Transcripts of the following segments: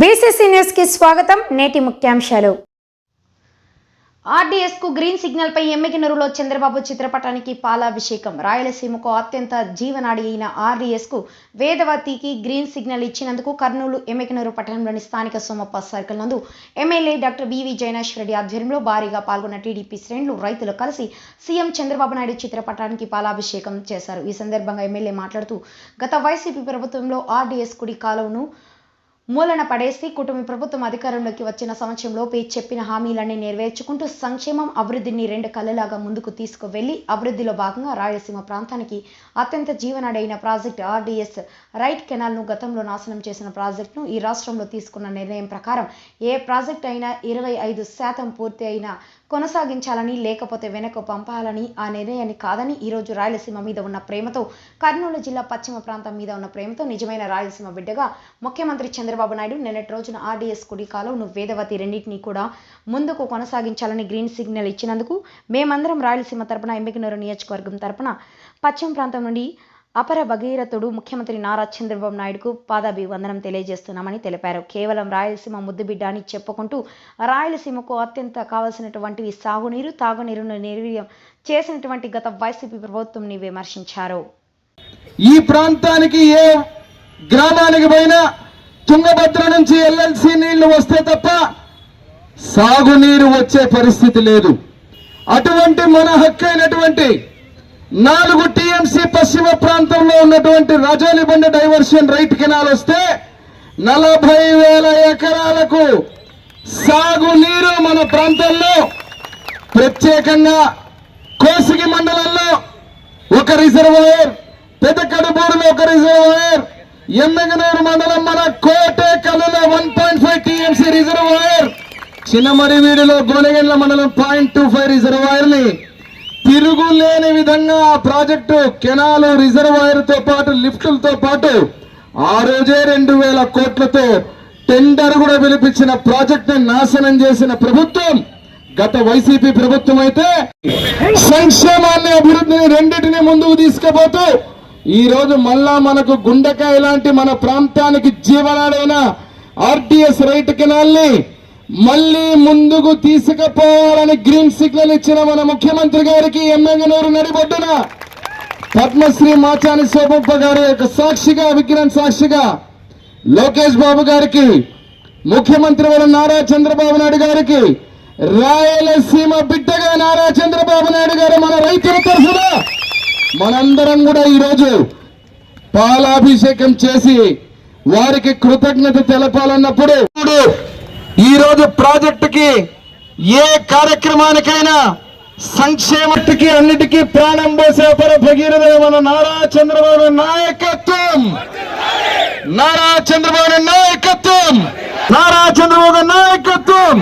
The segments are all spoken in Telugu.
బీసీసీ న్యూస్కి స్వాగతం. నేటి ముఖ్యాంశాలు. ఆర్డీఎస్కు గ్రీన్ సిగ్నల్ పై ఎమ్మికినరులో చంద్రబాబు చిత్రపటానికి పాలాభిషేకం. రాయలసీమకు అత్యంత జీవనాడి అయిన ఆర్డీఎస్కు వేదవతికి గ్రీన్ సిగ్నల్ ఇచ్చినందుకు కర్నూలు ఎమ్మెకినరు పట్టణంలోని స్థానిక సోమప్ప సర్కిల్ నందు MLA doctor B V Jainash Reddy ఆధ్వర్యంలో భారీగా పాల్గొన్న టీడీపీ శ్రేణులు రైతులు కలిసి సీఎం చంద్రబాబు నాయుడు చిత్రపటానికి పాలాభిషేకం చేశారు. ఈ సందర్భంగా ఎమ్మెల్యే మాట్లాడుతూ గత వైసీపీ ప్రభుత్వంలో ఆర్డీఎస్ కుడి కాలువను మూలన పడేసి కుటుంబ ప్రభుత్వం అధికారంలోకి వచ్చిన సంవత్సరంలోపే చెప్పిన హామీలన్నీ నెరవేర్చుకుంటూ సంక్షేమం అభివృద్ధిని రెండు కళ్ళలాగా ముందుకు తీసుకువెళ్ళి అభివృద్ధిలో భాగంగా రాయలసీమ ప్రాంతానికి అత్యంత జీవనాడైన ప్రాజెక్ట్ ఆర్డీఎస్ రైట్ కెనాల్ను గతంలో నాశనం చేసిన ప్రాజెక్టును ఈ రాష్ట్రంలో తీసుకున్న నిర్ణయం ప్రకారం ఏ ప్రాజెక్ట్ అయినా ఇరవై ఐదు శాతం పూర్తి అయినా కొనసాగించాలని లేకపోతే వెనక్కు పంపాలని ఆ నిర్ణయాన్ని కాదని ఈరోజు రాయలసీమ మీద ఉన్న ప్రేమతో కర్నూలు జిల్లా పశ్చిమ ప్రాంతం మీద ఉన్న ప్రేమతో నిజమైన రాయలసీమ బిడ్డగా ముఖ్యమంత్రి చంద్రబాబు నాయుడు నిన్నటి రోజున ఆర్డీఎస్ కుడి నువ్వు వేదవతి రెండింటినీ కూడా ముందుకు కొనసాగించాలని గ్రీన్ సిగ్నల్ ఇచ్చినందుకు మేమందరం రాయలసీమ తరపున ఎంబికనూరు నియోజకవర్గం తరపున పశ్చిమ ప్రాంతం నుండి అపర భగీరథుడు ముఖ్యమంత్రి నారా చంద్రబాబు నాయుడుకు పాదాభివందనం తెలియజేస్తున్నామని తెలిపారు. కేవలం రాయలసీమ ముద్దుబిడ్డ అని చెప్పుకుంటూ రాయలసీమకు అత్యంత కావలసినటువంటివి సాగునీరు తాగునీరును నిర్వీర్యం చేసినటువంటి గత వైసీపీ ప్రభుత్వంని విమర్శించారు. ఈ ప్రాంతానికి ఏ గ్రామానికి పోయినా తుంగభద్ర నుంచి ఎల్ఎల్సి నీళ్ళు వస్తే తప్ప సాగునీరు వచ్చే పరిస్థితి లేదు. అటువంటి మన హక్కు అయినటువంటి నాలుగు టీఎంసీ పశ్చిమ ప్రాంతంలో ఉన్నటువంటి రాజోలిబండ డైవర్షన్ రైట్ కెనాల్ వస్తే నలభై వేల ఎకరాలకు సాగునీరు మన ప్రాంతంలో. ప్రత్యేకంగా కోసిగి మండలంలో ఒక రిజర్వాయర్ పెదకడుబూరులో ఒక రిజర్వాయర్ ఎమ్మెగనూరు మండలం మన కోటే కల్లులో one point five TMC reservoir చిన్నమరివీడిలో Gonegandla మండలం పాయింట్ టూ ఫైవ్ రిజర్వాయర్ని తిరుగులేని విధంగా ఆ ప్రాజెక్టు కెనాలు రిజర్వాయర్తో పాటు లిఫ్టులతో పాటు ఆ రోజే రెండు వేల కోట్లతో టెండర్ కూడా పిలిపించిన ప్రాజెక్ట్ని నాశనం చేసిన ప్రభుత్వం గత వైసీపీ ప్రభుత్వం అయితే సంక్షేమాన్ని అభివృద్ధిని రెండింటిని ముందుకు తీసుకుపోతూ ఈ రోజు మళ్ళా మనకు గుండెకాయ లాంటి మన ప్రాంతానికి జీవనాడైన ఆర్టీఎస్ రైట్ కెనాల్ని మళ్ళీ ముందుకు తీసుకుపోవాలని గ్రీన్ సిగ్నల్ ఇచ్చిన మన ముఖ్యమంత్రి గారికి ఎమ్మెగనూరు నడిబొడ్డున పద్మశ్రీ మాచాని శోభప్ప గారి యొక్క సాక్షిగా విజ్ఞాన్ సాక్షిగా లోకేష్ బాబు గారికి ముఖ్యమంత్రి వారు నారా చంద్రబాబు నాయుడు గారికి రాయలసీమ బిడ్డగా నారా చంద్రబాబు నాయుడు గారు మన రైతుల తరఫున మనందరం కూడా ఈరోజు పాలాభిషేకం చేసి వారికి కృతజ్ఞత తెలపాలన్నప్పుడు ఇప్పుడు ఈ రోజు ప్రాజెక్టుకి ఏ కార్యక్రమానికైనా సంక్షేమకి అన్నిటికీ ప్రాణం పోసే పర భగీరథ మన నారా చంద్రబాబు నాయకత్వం. నారా చంద్రబాబు నాయకత్వం. నారా చంద్రబాబు నాయకత్వం.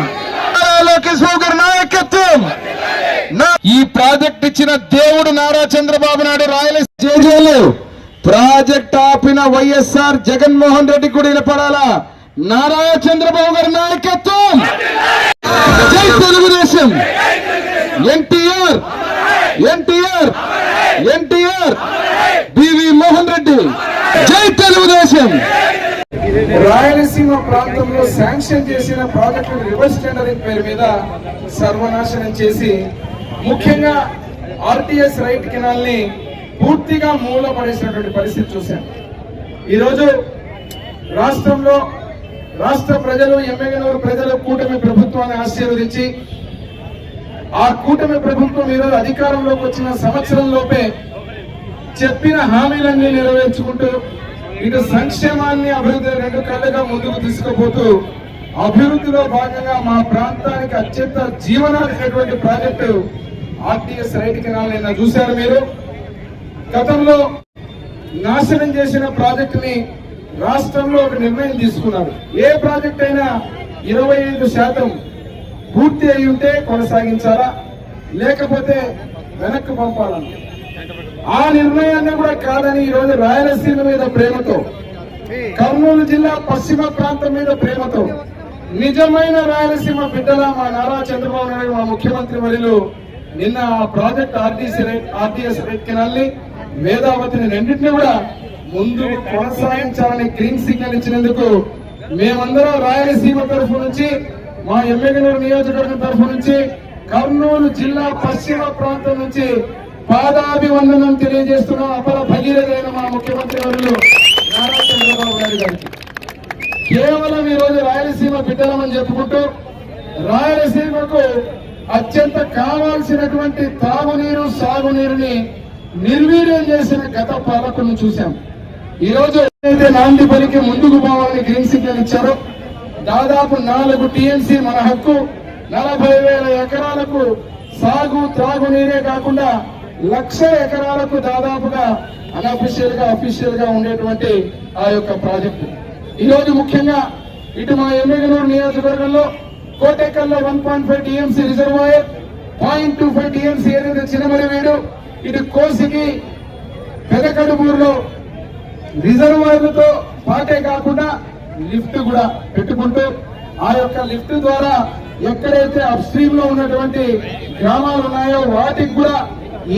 బాబు గారి నాయకత్వం. ఈ ప్రాజెక్ట్ ఇచ్చిన దేవుడు నారా చంద్రబాబు నాయుడు రాయలసీమ. ప్రాజెక్ట్ ఆపిన వైఎస్ఆర్ జగన్మోహన్ రెడ్డి కూడా నారా చంద్రబాబు గారి నాయకత్వం. జై Telugu Desam. NTR. NTR. NTR. B V Mohan Reddy. జై తెలుగుదేశం. రాయలసీమ ప్రాంతంలో శాంక్షన్ చేసిన ప్రాజెక్టు రివర్స్ టెండరింగ్ పేరు మీద సర్వనాశనం చేసి ముఖ్యంగా ఆర్టీఎస్ రైట్ కెనాల్ని పూర్తిగా మూలపడేసినటువంటి పరిస్థితి చూశాం. ఈరోజు రాష్ట్రంలో రాష్ట్ర ప్రజలు ఎమ్మెగనూరు ప్రజలు కూటమి ప్రభుత్వాన్ని ఆశీర్వదించి ఆ కూటమి ప్రభుత్వం ఈరోజు అధికారంలోకి వచ్చిన సంవత్సరం లోపే చెప్పిన హామీలన్నీ నెరవేర్చుకుంటూ ఇటు సంక్షేమాన్ని అభివృద్ధి రెండు కళ్ళగా ముందుకు తీసుకుపోతూ అభివృద్ధిలో భాగంగా మా ప్రాంతానికి అత్యంత జీవనాడినటువంటి ప్రాజెక్టు ఆర్టీఎస్ రైట్ కెనాల్ నిన్న చూశారు మీరు? గతంలో నాశనం చేసిన ప్రాజెక్టుని రాష్ట్రంలో ఒక నిర్ణయం తీసుకున్నారు ఏ ప్రాజెక్ట్ అయినా ఇరవై ఐదు శాతం పూర్తి అయి ఉంటే కొనసాగించాలా? లేకపోతే వెనక్కి పంపాలని ఆ నిర్ణయాన్ని కూడా కాదని ఈ రోజు రాయలసీమ మీద ప్రేమతో కర్నూలు జిల్లా పశ్చిమ ప్రాంతం మీద ప్రేమతో నిజమైన రాయలసీమ బిడ్డల మా నారా చంద్రబాబు నాయుడు మా ముఖ్యమంత్రి వర్యులు నిన్న ఆ ప్రాజెక్ట్ ఆర్టీసీ ఆర్టీఎస్ రైట్ కెనాల్ని వేదావతిని కూడా ముందు కొనసాగించాలని గ్రీన్ సిగ్నల్ ఇచ్చినందుకు మేమందరం రాయలసీమ తరఫు నుంచి మా ఎమ్మెగనూరు నియోజకవర్గం తరఫు నుంచి కర్నూలు జిల్లా పశ్చిమ ప్రాంతం నుంచి పాదాభివందనం తెలియజేస్తున్న అపర భగీరథైన మా ముఖ్యమంత్రి వర్యులు నారా చంద్రబాబు నాయుడు గారికి. కేవలం ఈ రోజు రాయలసీమ బిడ్డలమని చెప్పుకుంటూ రాయలసీమకు అత్యంత కావాల్సినటువంటి తాగునీరు సాగునీరుని నిర్వీర్యం చేసిన గత పాలకులను చూశాం. ఈ రోజు అయితే నాంది పలికి ముందుకు పోవాలని గ్రీన్ సిగ్నల్ ఇచ్చారో దాదాపు నాలుగు టీఎంసీ మన హక్కు నలభై వేల ఎకరాలకు సాగు త్రాగునీరే కాకుండా లక్ష ఎకరాలకు దాదాపుగా అనఫిషియల్గా అఫీషియల్గా ఉండేటువంటి ఆ యొక్క ప్రాజెక్టు. ఈ రోజు ముఖ్యంగా ఇటు మా ఎమ్మెగనూరు నియోజకవర్గంలో కోటేకల్లో one point five TMC reservoir point two five TMC ఏదైతే చిన్నమరివీడు ఇటు కోసికి పెదకడుమూరులో రిజర్వాయర్లతో పాటే కాకుండా లిఫ్ట్ కూడా పెట్టుకుంటూ ఆ యొక్క లిఫ్ట్ ద్వారా ఎక్కడైతే అప్ స్ట్రీమ్లో ఉన్నటువంటి గ్రామాలు ఉన్నాయో వాటికి కూడా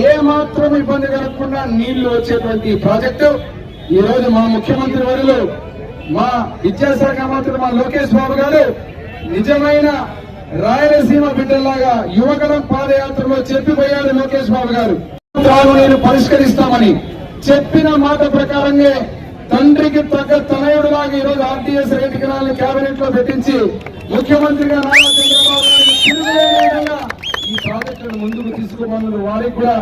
ఏ మాత్రం ఇబ్బంది కలగకుండా నీళ్ళు వచ్చేటువంటి ప్రాజెక్టు. ఈ రోజు మా ముఖ్యమంత్రి వర్యులు మా విద్యాశాఖ మంత్రి మా లోకేష్ బాబు గారు నిజమైన రాయలసీమ బిడ్డలాగా యువకరం పాదయాత్రలో చెప్పిపోయారు లోకేష్ బాబు గారు. త్రాగునీరు పరిష్కరిస్తామని చెప్పిన మాట ప్రకారంగా తండ్రికి తగ్గ తనయుడులాగా ఈరోజు ఆర్టీఎస్ రైతు కెనాల్ని కేబినెట్లో పెట్టించి ముఖ్యమంత్రిగా నారా చంద్రబాబు నాయుడు ఈ ప్రాజెక్టును ముందుకు తీసుకున్నందుకు వారికి కూడా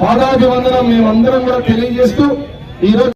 పాదాభివందనం. మేమందరం కూడా తెలియజేస్తూ ఈరోజు